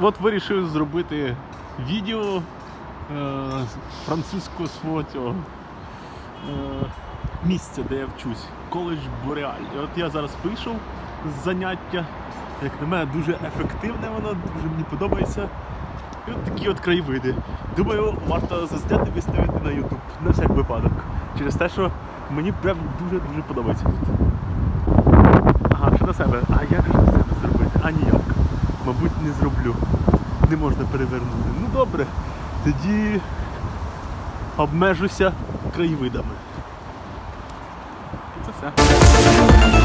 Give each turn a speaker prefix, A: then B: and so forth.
A: от вирішив зробити відео е, французького свого цього е, місця, де я вчусь. Коледж Бореаль. І от я зараз вийшов з заняття. Як на мене, дуже ефективне воно, дуже мені подобається. І от такі от краєвиди. Думаю, варто зазняти виставити на YouTube на всяк випадок. Через те, що мені прям дуже-дуже подобається тут. Ага, що на себе? А як же на себе зробити? А ніяк. Мабуть, не зроблю. Не можна перевернути. Ну добре. Тоді обмежуся краєвидами. І це все.